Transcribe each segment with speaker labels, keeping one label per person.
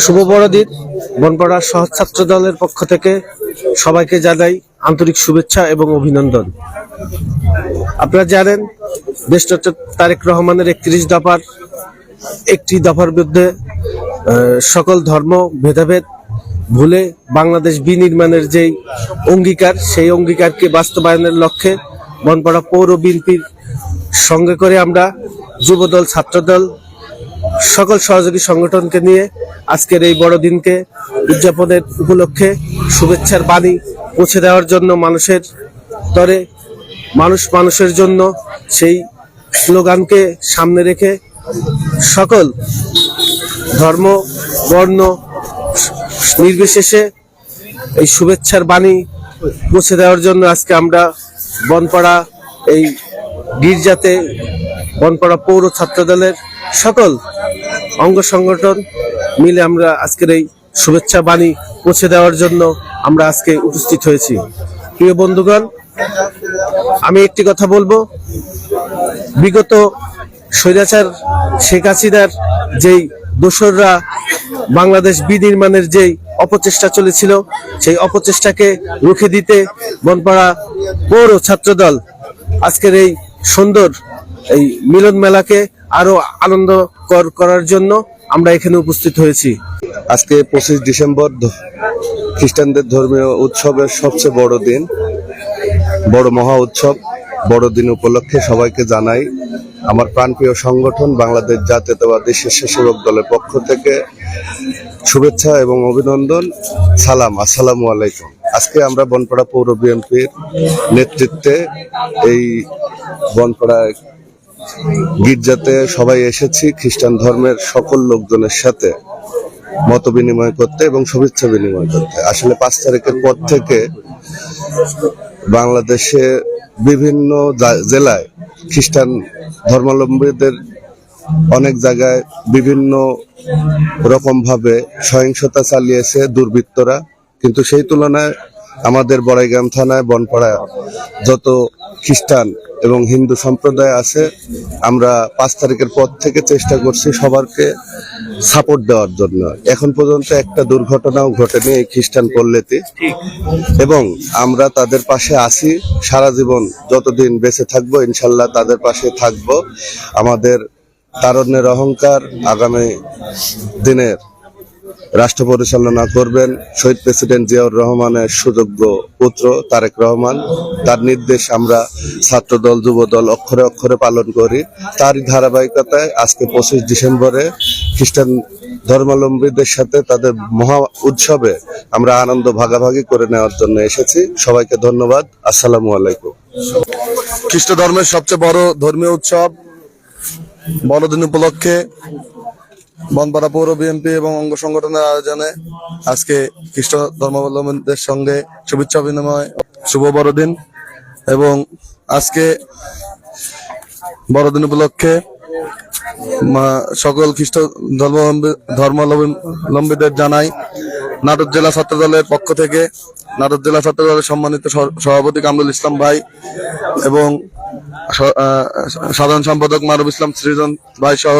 Speaker 1: শুভ বড়দিন। বনপাড়া সহজ ছাত্র দলের পক্ষ থেকে সবাইকে জানাই আন্তরিক শুভেচ্ছা এবং অভিনন্দন। আপনারা জানেন দেশনেতা তারেক রহমানের একত্রিশ দফার একটি দফার বিরুদ্ধে সকল ধর্ম, ভেদাভেদ ভুলে বাংলাদেশ বিনির্মাণের যেই অঙ্গীকার, সেই অঙ্গীকারকে বাস্তবায়নের লক্ষ্যে বনপাড়া পৌর বিএনপির সঙ্গে করে আমরা যুবদল, ছাত্রদল সকল সহযোগী সংগঠনকে নিয়ে আজকের এই বড়দিনকে উদযাপনের উপলক্ষে শুভেচ্ছার বাণী পৌঁছে দেওয়ার জন্য মানুষের তরে, মানুষ মানুষের জন্য সেই স্লোগানকে সামনে রেখে সকল ধর্ম, বর্ণ, নির্বিশেষে এই শুভেচ্ছার বাণী পৌঁছে দেওয়ার জন্য আজকে আমরা বনপাড়া এই গির্জাতে বনপাড়া পৌর ছাত্র দলের সকল অঙ্গ সংগঠন মিলে আমরা আজকের এই শুভেচ্ছা বাণী পৌঁছে দেওয়ার জন্য আমরা আজকে উপস্থিত হয়েছি। প্রিয় বন্ধুগণ, আমি একটি কথা বলব। বিগত স্বৈরাচার শেখ হাসিনার যেই দোসররা বাংলাদেশ বিনির্মাণের যেই অপচেষ্টা চলেছিল, সেই অপচেষ্টাকে রুখে দিতে বনপাড়া পৌর ছাত্রদল আজকের এই সুন্দর এই মিলন মেলাকে আরও আনন্দকর করার জন্য আমরা এখানে উপস্থিত হয়েছি।
Speaker 2: আজকে পঁচিশ ডিসেম্বর খ্রিস্টানদের ধর্মীয় উৎসবের সবচেয়ে বড় দিন, বড় মহা উৎসব বড়দিন উপলক্ষে সবাইকে জানাই, আমার প্রাণপ্রিয় সংগঠন বাংলাদেশ জাতীয়তাবাদী স্বেচ্ছাসেবক দলের পক্ষ থেকে শুভেচ্ছা এবং অভিনন্দন। সালাম, আসসালামু আলাইকুম। আজকে আমরা বনপাড়া পৌর বিএনপির নেতৃত্বে এই বনপাড়া গির্জাতে সবাই এসেছি, খ্রিস্টান ধর্মের সকল লোকজনের সাথে মত বিনিময় করতে এবং শুভেচ্ছা বিনিময় করতে। আসলে পাঁচ তারিখের পর থেকে বাংলাদেশে বিভিন্ন জেলায় খ্রিস্টান ধর্মাবলম্বীদের অনেক জায়গায় বিভিন্ন রকম ভাবে সহিংসতা চালিয়েছে দুর্বৃত্তরা। কিন্তু সেই তুলনায় আমাদের বড়াইগ্রাম থানায় বনপাড়া যত খ্রিস্টান এবং হিন্দু সম্প্রদায় আছে, আমরা পাঁচ তারিখের পর থেকে চেষ্টা করছি সবারকে সাপোর্ট দেওয়ার জন্য। এখন পর্যন্ত একটা দুর্ঘটনাও ঘটেনি এই খ্রিস্টান পল্লীতে। এবং আমরা তাদের পাশে আছি, সারা জীবন যতদিন বেঁচে থাকব, ইনশাল্লাহ তাদের পাশে থাকব। আমাদের তারণ্যের অহংকার আগামী দিনের রাষ্ট্র পরিচালনা করবেন, শহীদ প্রেসিডেন্ট জিয়াউর রহমানের সুযোগ্য পুত্র তারেক রহমান। তার নির্দেশ আমরা ছাত্রদল, যুবদল অক্ষরে অক্ষরে পালন করি। তারই ধারাবাহিকতায় আজকে পঁচিশ ডিসেম্বরে খ্রিস্টান ধর্মাবলম্বীদের সাথে তাদের মহা উৎসবে আমরা আনন্দ ভাগাভাগি করে নেওয়ার জন্য এসেছি। সবাইকে ধন্যবাদ। আসসালামু আলাইকুম।
Speaker 3: খ্রিস্ট ধর্মের সবচেয়ে বড় ধর্মীয় উৎসব বড়দিন উপলক্ষে বনপাড়া পৌর বিএনপি এবং অঙ্গ সংগঠনের আয়োজনে আজকে খ্রিস্ট ধর্মাবলম্বীদের সঙ্গে শুভেচ্ছা বিনিময়, শুভ বড়দিন এবং আজকে বড়দিন উপলক্ষে সকল খ্রিস্ট ধর্মাবলম্বী, ধর্মাবলম্বীদের জানাই নাটোর জেলা ছাত্র দলের পক্ষ থেকে, নাটোর জেলা ছাত্র দলের সম্মানিত সভাপতি কামরুল ইসলাম ভাই এবং সাধারণ সম্পাদক মারুফ ইসলাম সৃজন ভাই সহ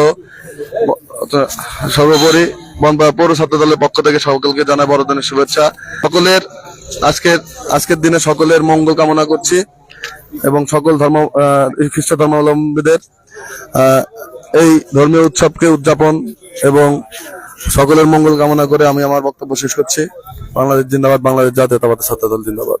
Speaker 3: সর্বোপরি বনপাড়া পৌর ছাত্র দলের পক্ষ থেকে সকলকে জানাই বড়দিনের শুভেচ্ছা। সকলের আজকের আজকের দিনে সকলের মঙ্গল কামনা করছি এবং সকল ধর্ম খ্রিস্ট ধর্মাবলম্বীদের এই ধর্মীয় উৎসবকে উদযাপন এবং সকলের মঙ্গল কামনা করে আমি আমার বক্তব্য শেষ করছি। বাংলাদেশ জিন্দাবাদ, বাংলাদেশ জাতীয়তাবাদী ছাত্র দল জিন্দাবাদ।